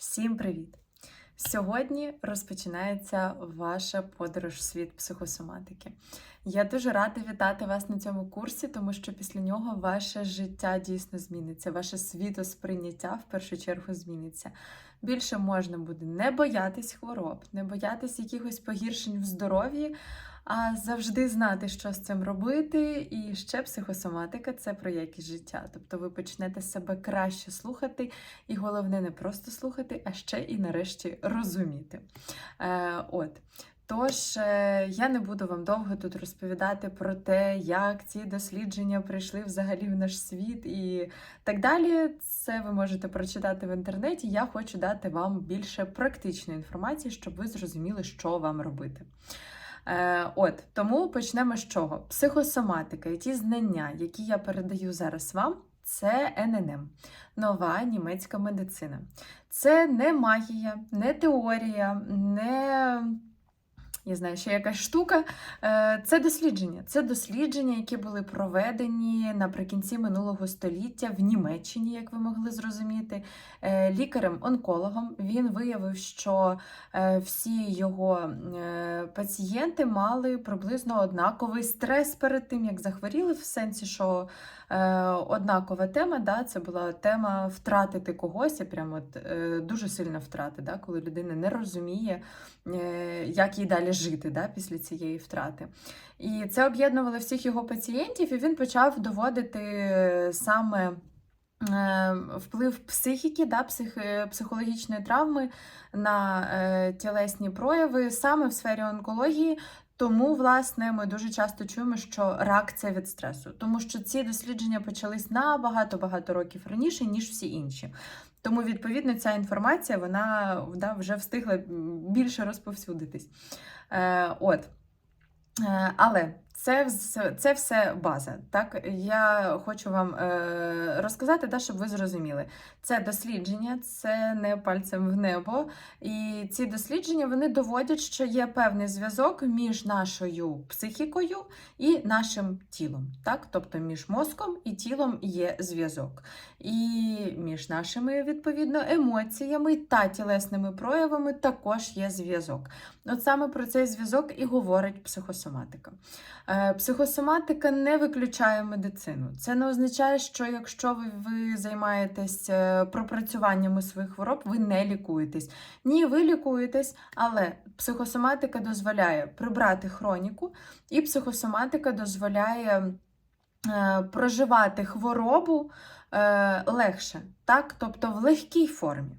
Всім привіт! Сьогодні розпочинається ваша подорож в світ психосоматики. Я дуже рада вітати вас на цьому курсі, тому що після нього ваше життя дійсно зміниться, ваше світосприйняття в першу чергу зміниться. Більше можна буде не боятись хвороб, не боятись якихось погіршень в здоров'ї, а завжди знати, що з цим робити. І ще психосоматика це про якість життя. Тобто ви почнете себе краще слухати, і головне не просто слухати, а ще і нарешті розуміти. Е, От. Тож е, я не буду вам довго тут розповідати про те, як ці дослідження прийшли взагалі в наш світ і так далі. Це ви можете прочитати в інтернеті. Я хочу дати вам більше практичної інформації, щоб ви зрозуміли, що вам робити. Е, От тому почнемо з чого? Психосоматика і ті знання, які я передаю зараз вам, це ННМ, нова німецька медицина. Це не магія, не теорія, не я знаю, ще якась штука. Е, Це дослідження. Це дослідження, які були проведені наприкінці минулого століття в Німеччині, як ви могли зрозуміти, е, лікарем-онкологом. Він виявив, що е, всі його пацієнти мали приблизно однаковий стрес перед тим, як захворіли, в сенсі, що однакова тема, да, це була тема втратити когось, і прямо от, дуже сильна втрата, да, коли людина не розуміє, як їй далі жити да, після цієї втрати. І це об'єднувало всіх його пацієнтів, і він почав доводити саме. е, Вплив психіки, да, псих, е, психологічної травми на е, тілесні прояви саме в сфері онкології. Тому, власне, ми дуже часто чуємо, що рак це від стресу, тому що ці дослідження почались набагато багато років раніше, ніж всі інші. Тому, відповідно, ця інформація вона да, вже встигла більше розповсюдитись. Е, от. Е, але це, це все база. Так? Я хочу вам е, розказати, да, щоб ви зрозуміли. Це дослідження, це не пальцем в небо. І ці дослідження вони доводять, що є певний зв'язок між нашою психікою і нашим тілом. Так? Тобто між мозком і тілом є зв'язок. І між нашими відповідно емоціями та тілесними проявами також є зв'язок. От саме про цей зв'язок і говорить психосоматика. Е, Психосоматика не виключає медицину. Це не означає, що якщо ви, ви займаєтесь е, пропрацюваннями своїх хвороб, ви не лікуєтесь. Ні, ви лікуєтесь, але психосоматика дозволяє прибрати хроніку, і психосоматика дозволяє е, проживати хворобу легше, так? тобто в легкій формі.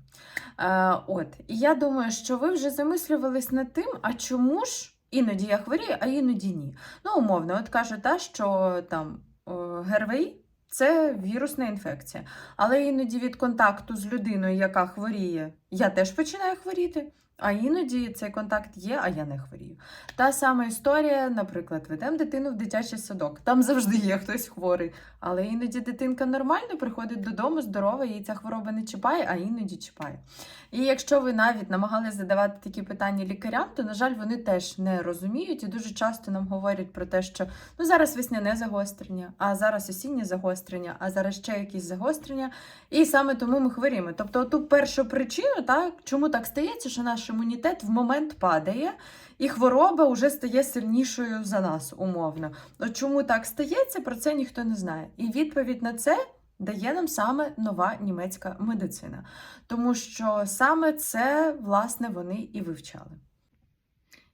От. І я думаю, що ви вже замислювались над тим, а чому ж іноді я хворію, а іноді ні. Ну, умовно, от каже та, що там о, ГРВІ це вірусна інфекція. Але іноді від контакту з людиною, яка хворіє, я теж починаю хворіти. А іноді цей контакт є, а я не хворію. Та сама історія, наприклад, ведемо дитину в дитячий садок. Там завжди є хтось хворий. Але іноді дитинка нормально приходить додому, здорова, їй ця хвороба не чіпає, а іноді чіпає. І якщо ви навіть намагалися задавати такі питання лікарям, то, на жаль, вони теж не розуміють і дуже часто нам говорять про те, що ну зараз весняне загострення, а зараз осіннє загострення, а зараз ще якісь загострення. І саме тому ми хворіємо. Тобто, ту першу причину, так, чому так стається, що наш імунітет в момент падає, і хвороба вже стає сильнішою за нас, умовно. От чому так стається, про це ніхто не знає. І відповідь на це дає нам саме нова німецька медицина. Тому що саме це, власне, вони і вивчали.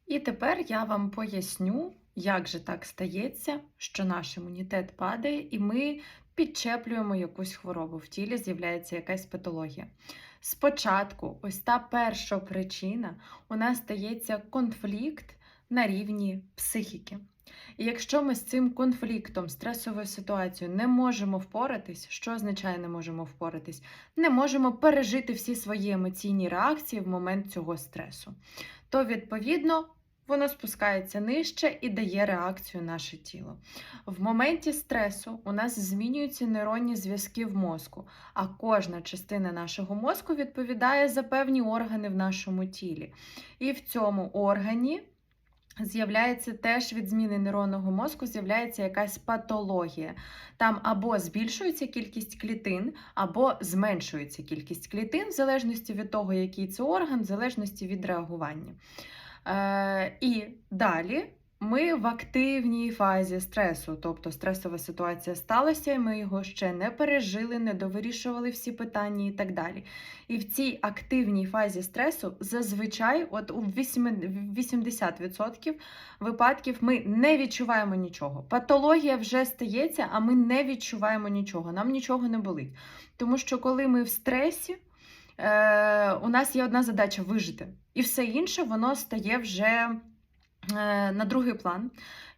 І тепер я вам поясню, як же так стається, що наш імунітет падає, і ми підчеплюємо якусь хворобу. В тілі з'являється якась патологія. Спочатку, ось та перша причина, у нас стається конфлікт на рівні психіки. І якщо ми з цим конфліктом, стресовою ситуацією не можемо впоратись, що означає не можемо впоратись? Не можемо пережити всі свої емоційні реакції в момент цього стресу, то відповідно воно спускається нижче і дає реакцію наше тіло. В моменті стресу у нас змінюються нейронні зв'язки в мозку, а кожна частина нашого мозку відповідає за певні органи в нашому тілі. І в цьому органі З'являється теж від зміни нейронного мозку, з'являється якась патологія. Там або збільшується кількість клітин, або зменшується кількість клітин, в залежності від того, який це орган, в залежності від реагування. Е, і далі ми в активній фазі стресу, тобто стресова ситуація сталася, і ми його ще не пережили, не довирішували всі питання і так далі. І в цій активній фазі стресу зазвичай, от у 8 80% випадків, ми не відчуваємо нічого. Патологія вже стається, а ми не відчуваємо нічого. Нам нічого не болить. Тому що коли ми в стресі, е, у нас є одна задача вижити, і все інше воно стає вже е, на другий план.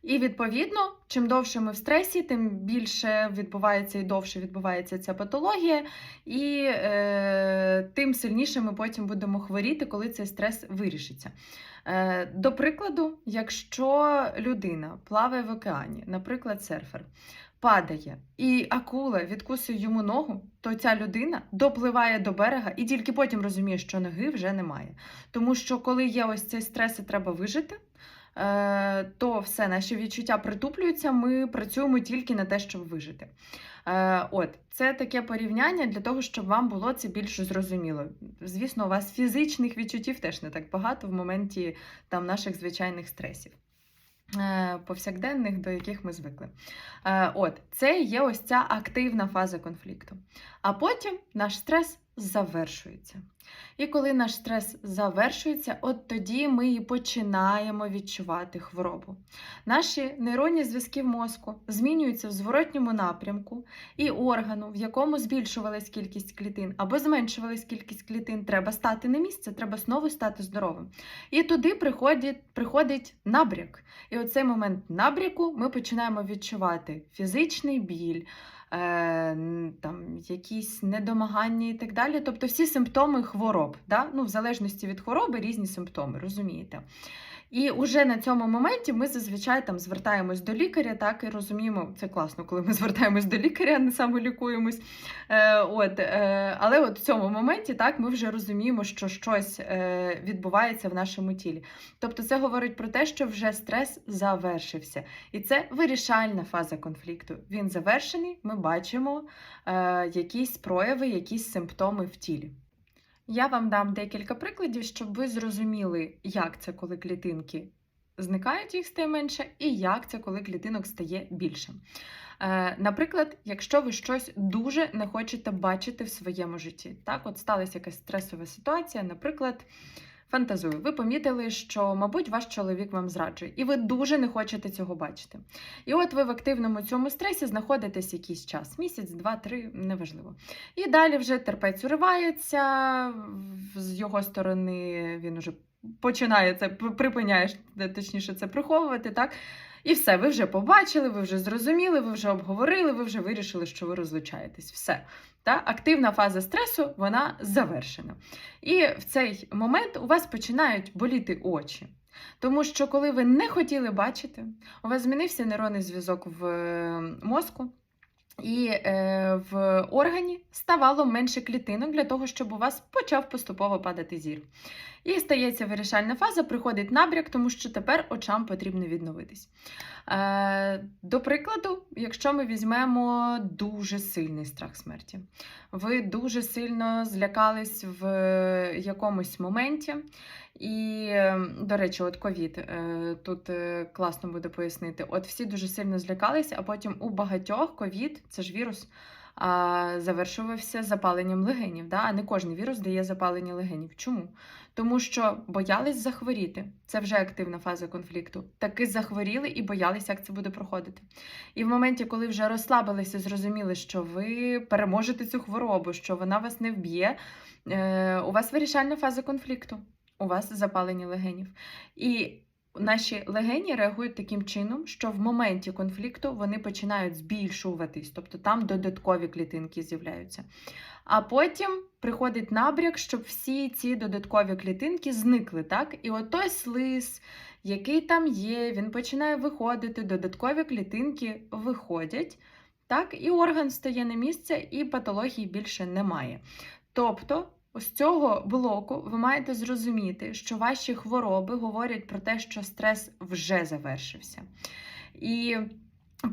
І відповідно, чим довше ми в стресі, тим більше відбувається і довше відбувається ця патологія, і е, тим сильніше ми потім будемо хворіти, коли цей стрес вирішиться. Е, до прикладу, якщо людина плаває в океані, наприклад, серфер, падає, і акула відкусує йому ногу, то ця людина допливає до берега і тільки потім розуміє, що ноги вже немає. Тому що коли є ось цей стрес і треба вижити, е, то все, наші відчуття притуплюються, ми працюємо тільки на те, щоб вижити. Е, От, це таке порівняння для того, щоб вам було це більш зрозуміло. Звісно, у вас фізичних відчуттів теж не так багато в моменті там наших звичайних стресів. Е, Повсякденних, до яких ми звикли. Е, От, це є ось ця активна фаза конфлікту. А потім наш стрес завершується. І коли наш стрес завершується, от тоді ми і починаємо відчувати хворобу. Наші нейронні зв'язки в мозку змінюються в зворотньому напрямку, і органу, в якому збільшувалась кількість клітин або зменшувалась кількість клітин, треба стати на місце, треба знову стати здоровим. І туди приходить, приходить набряк. І оцей момент набряку ми починаємо відчувати фізичний біль, там, якісь недомагання і так далі. Тобто всі симптоми хвороб. Да? Ну, в залежності від хвороби різні симптоми, розумієте? І уже на цьому моменті ми зазвичай там звертаємось до лікаря, так і розуміємо, це класно, коли ми звертаємось до лікаря, не самолікуємось. Е, от, е, але от в цьому моменті так ми вже розуміємо, що щось е, відбувається в нашому тілі. Тобто, це говорить про те, що вже стрес завершився, і це вирішальна фаза конфлікту. Він завершений. Ми бачимо е, якісь прояви, якісь симптоми в тілі. Я вам дам декілька прикладів, щоб ви зрозуміли, як це, коли клітинки зникають, їх стає менше, і як це, коли клітинок стає більше. Наприклад, якщо ви щось дуже не хочете бачити в своєму житті, так, от сталася якась стресова ситуація, наприклад. Фантазую, ви помітили, що, мабуть, ваш чоловік вам зраджує, і ви дуже не хочете цього бачити. І от ви в активному цьому стресі знаходитесь якийсь час, місяць, два, три, неважливо. І далі вже терпець уривається, з його сторони він уже починає це, припиняє точніше це приховувати, так? І все, ви вже побачили, ви вже зрозуміли, ви вже обговорили, ви вже вирішили, що ви розлучаєтесь. Все. Та? Активна фаза стресу вона завершена. І в цей момент у вас починають боліти очі. Тому що, коли ви не хотіли бачити, у вас змінився нейронний зв'язок в е, мозку, і е, в органі ставало менше клітинок для того, щоб у вас почав поступово падати зір. І стається вирішальна фаза, приходить набряк, тому що тепер очам потрібно відновитись. Е, до прикладу, якщо ми візьмемо дуже сильний страх смерті, ви дуже сильно злякались в якомусь моменті. І, е, до речі, от ковід е, тут е, класно буде пояснити. От всі дуже сильно злякались, а потім у багатьох ковід, це ж вірус, завершувався запаленням легенів. Да? А не кожен вірус дає запалення легенів. Чому? Тому що боялись захворіти. Це вже активна фаза конфлікту. Таки захворіли і боялися, як це буде проходити. І в моменті, коли вже розслабилися, зрозуміли, що ви переможете цю хворобу, що вона вас не вб'є, е, у вас вирішальна фаза конфлікту. У вас запалення легенів. І наші легені реагують таким чином, що в моменті конфлікту вони починають збільшуватись, тобто там додаткові клітинки з'являються. А потім приходить набряк, щоб всі ці додаткові клітинки зникли. так? І от той слиз, який там є, він починає виходити, додаткові клітинки виходять, так? і орган стає на місце, і патології більше немає. Тобто, з цього блоку ви маєте зрозуміти, що ваші хвороби говорять про те, що стрес вже завершився. І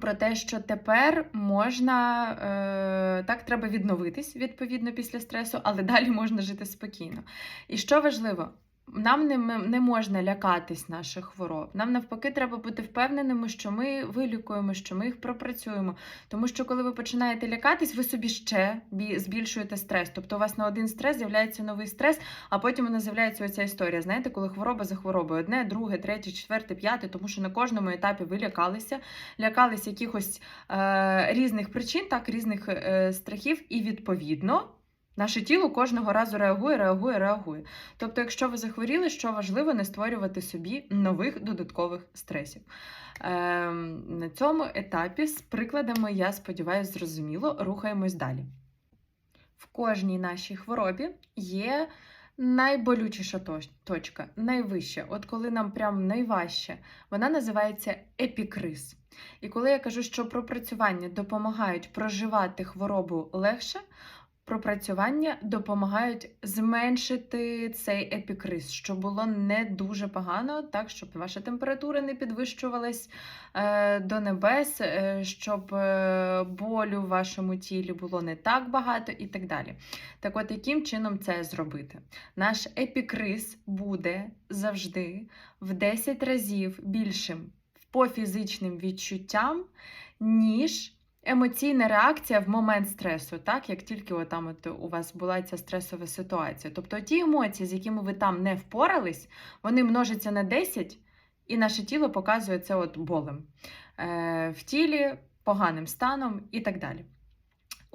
про те, що тепер можна е, так, треба відновитись відповідно після стресу, але далі можна жити спокійно. І що важливо, нам не, не можна лякатись наших хвороб. Нам навпаки, треба бути впевненими, що ми вилікуємо, що ми їх пропрацюємо. Тому що, коли ви починаєте лякатись, ви собі ще бі- збільшуєте стрес. Тобто у вас на один стрес з'являється новий стрес, а потім вона з'являється оця історія. Знаєте, коли хвороба за хворобою одне, друге, третє, четверте, п'яте, тому що на кожному етапі ви лякалися, лякались якихось е, різних причин, так, різних е, страхів, і відповідно. Наше тіло кожного разу реагує, реагує, реагує. Тобто, якщо ви захворіли, що важливо не створювати собі нових додаткових стресів. Ем, на цьому етапі з прикладами, я сподіваюся, зрозуміло, рухаємось далі. В кожній нашій хворобі є найболючіша точка, найвища. От коли нам прям найважче, вона називається епікриз. І коли я кажу, що пропрацювання допомагають проживати хворобу легше, пропрацювання допомагають зменшити цей епікриз, щоб було не дуже погано, так щоб ваша температура не підвищувалась е, до небес, е, щоб е, болю в вашому тілі було не так багато і так далі. Так от, яким чином це зробити? Наш епікриз буде завжди в 10 разів більшим по фізичним відчуттям, ніж емоційна реакція в момент стресу, так як тільки отам от у вас була ця стресова ситуація. Тобто ті емоції, з якими ви там не впорались, вони множаться на 10, і наше тіло показує це от болем е, в тілі, поганим станом і так далі.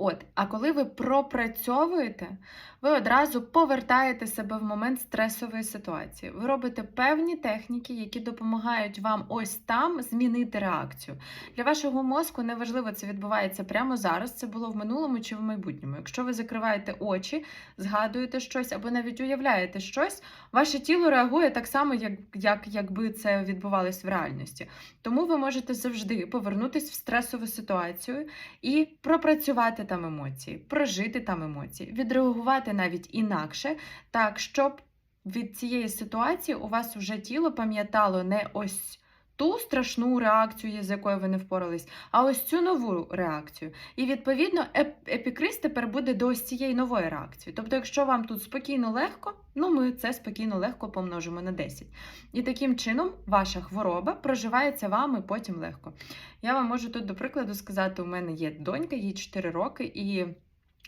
От, а коли ви пропрацьовуєте, ви одразу повертаєте себе в момент стресової ситуації. Ви робите певні техніки, які допомагають вам ось там змінити реакцію. Для вашого мозку неважливо, це відбувається прямо зараз, це було в минулому чи в майбутньому. Якщо ви закриваєте очі, згадуєте щось або навіть уявляєте щось, ваше тіло реагує так само, як, як якби це відбувалось в реальності. Тому ви можете завжди повернутися в стресову ситуацію і пропрацювати там емоції, прожити там емоції, відреагувати навіть інакше, так, щоб від цієї ситуації у вас вже тіло пам'ятало не ось ту страшну реакцію, з якою ви не впорались, а ось цю нову реакцію. І відповідно еп- епікриз тепер буде до ось цієї нової реакції. Тобто, якщо вам тут спокійно легко, ну ми це спокійно легко помножимо на 10. І таким чином ваша хвороба проживається вами потім легко. Я вам можу тут, до прикладу, сказати: у мене є донька, їй 4 роки, і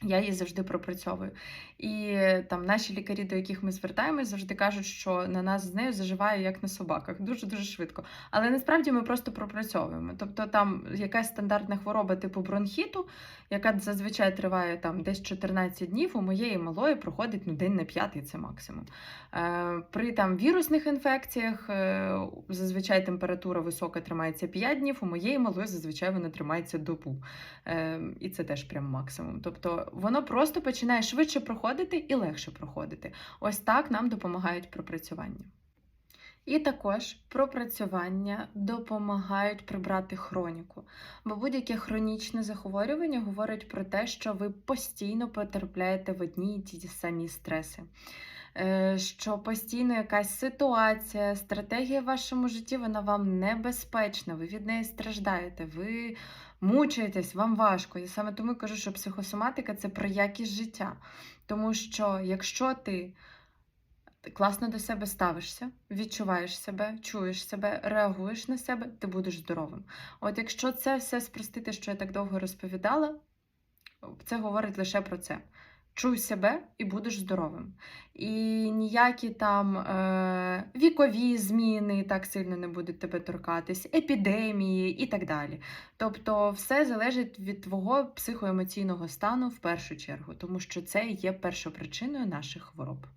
я її завжди пропрацьовую. І там наші лікарі, до яких ми звертаємось, завжди кажуть, що на нас з нею заживає як на собаках, дуже-дуже швидко. Але насправді ми просто пропрацьовуємо. Тобто там якась стандартна хвороба типу бронхіту, яка зазвичай триває там десь 14 днів, у моєї малої проходить ну, день на п'ятий, це максимум. Е, при там вірусних інфекціях е, зазвичай температура висока тримається 5 днів, у моєї малої зазвичай вона тримається добу. Е, і це теж прям максимум. Тобто воно просто починає швидше проходити і легше проходити. Ось так нам допомагають пропрацювання. І також пропрацювання допомагають прибрати хроніку. Бо будь-яке хронічне захворювання говорить про те, що ви постійно потрапляєте в одні і ті самі стреси. Е, Що постійно якась ситуація, стратегія в вашому житті, вона вам небезпечна, ви від неї страждаєте, ви мучаєтесь, вам важко. І саме тому кажу, що психосоматика це про якість життя. Тому що якщо ти класно до себе ставишся, відчуваєш себе, чуєш себе, реагуєш на себе, ти будеш здоровим. От якщо це все спростити, що я так довго розповідала, це говорить лише про це. Чуй себе і будеш здоровим. І ніякі там е, вікові зміни так сильно не будуть тебе торкатись, епідемії і так далі. Тобто, все залежить від твого психоемоційного стану в першу чергу, тому що це є першопричиною наших хвороб.